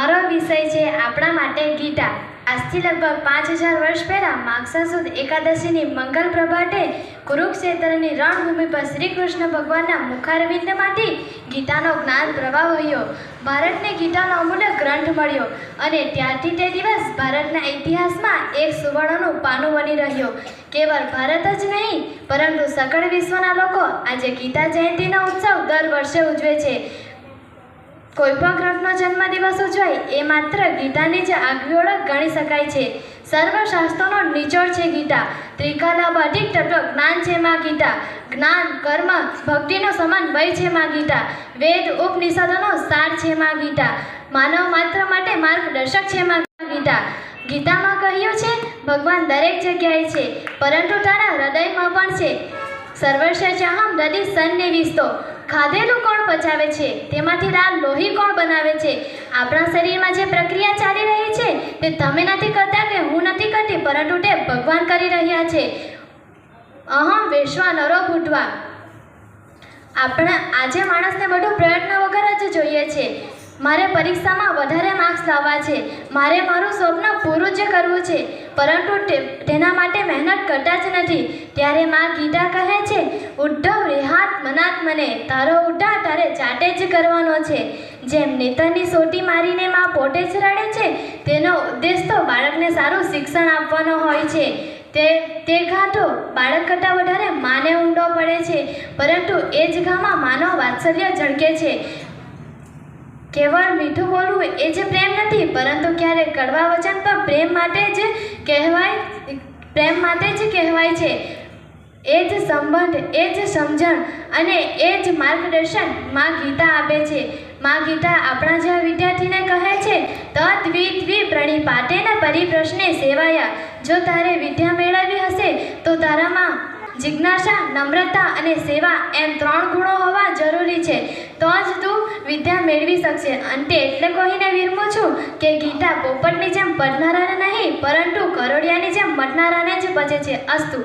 મારો વિષય છે આપણા માટે ગીતા આજથી લગભગ પાંચ હજાર વર્ષ પહેલાં માગસા એકાદશીની મંગલ પ્રભાતે કુરુક્ષેત્રની રણભૂમિ પર શ્રી કૃષ્ણ ભગવાનના મુખારવિંદમાંથી ગીતાનો જ્ઞાન પ્રવાહ વહ્યો. ભારતને ગીતાનો અમૂલ્ય ગ્રંથ મળ્યો અને ત્યારથી તે દિવસ ભારતના ઇતિહાસમાં એક સુવર્ણનું પાનું બની રહ્યો. કેવળ ભારત જ નહીં, પરંતુ સકળ વિશ્વના લોકો આજે ગીતા જયંતિનો ઉત્સવ દર વર્ષે ઉજવે છે. કોઈ પણ ગ્રંથનો જન્મદિવસ ઉજવાય એ માત્ર ગીતાની જ આગવી ઓળખ ગણી શકાય છે. સર્વશાસ્ત્રોનો નિચોડ છે ગીતા. ત્રિકાલાબાધિક તત્વ જ્ઞાન છે માં ગીતા. જ્ઞાન, કર્મ, ભક્તિનો સમાન વય છે માં ગીતા. વેદ, ઉપનિષદોનો સાર છે માં ગીતા. માનવ માત્ર માટે માર્ગદર્શક છે માં ગીતા. ગીતામાં કહ્યું છે, ભગવાન દરેક જગ્યાએ છે, પરંતુ તારા હૃદયમાં પણ છે. સર્વશ્રેષ્ઠ અહમ દદી સન્નિવિસ્તો ખાધેલું કોણ પચાવે છે? તેમાંથી લાલ લોહી કોણ બનાવે છે? આપણા શરીરમાં જે પ્રક્રિયા ચાલી રહી છે, તે તમે નથી કરતા કે હું નથી કરતી, પરંતુ તે ભગવાન કરી રહ્યા છે. અહમ વેશ્વા નરો ભૂટવા આપણા, આજે માણસને બધું પ્રયત્ન વગર જ જોઈએ છે. મારે પરીક્ષામાં વધારે માર્ક્સ લાવવા છે. મારે મારું સ્વપ્ન પૂરું જ કરવું છે. પરંતુ તેના માટે મહેનત કરતા જ નથી. ત્યારે માં ગીતા કહે છે, ઉદ્ધવ, રેહાત મનાત મને. તારો ઉદ્ધાર તારે જાતે જ કરવાનો છે. જેમ નેતરની સોટી મારીને માં પોતે જ રડે છે, તેનો ઉદ્દેશ તો બાળકને સારું શિક્ષણ આપવાનો હોય છે. તે તે ઘાટો બાળક કરતાં વધારે માને ઊંડો પડે છે. પરંતુ એ જ ઘામાં માનવ વાત્સલ્ય ઝળકે છે. કેવળ મીઠું બોલવું એ જ પ્રેમ નથી, પરંતુ ક્યારેક કડવા વચન પણ પ્રેમ માટે જ કહેવાય, પ્રેમ માટે જ કહેવાય છે. એ જ સંબંધ, એ જ સમજણ અને એ જ માર્ગદર્શનમાં ગીતા આપે છે. માં ગીતા આપણા જેવા વિદ્યાર્થીને કહે છે તદ પ્રણી પાટેના પરિપ્રશ્ને સેવાયા. જો તારે વિદ્યા મેળવવી હશે, તો તારામાં જિજ્ઞાસા, નમ્રતા અને સેવા એમ ત્રણ ગુણો હોવા જરૂરી છે. તો જ તું વિદ્યા મેળવી શકશે. અંતે એટલે કહીને વિરમું છું કે ગીતા પોપટની જેમ પડનારાને નહીં, પરંતુ કરોડિયાની જેમ મટનારાને જ બચે છે. અસ્તુ.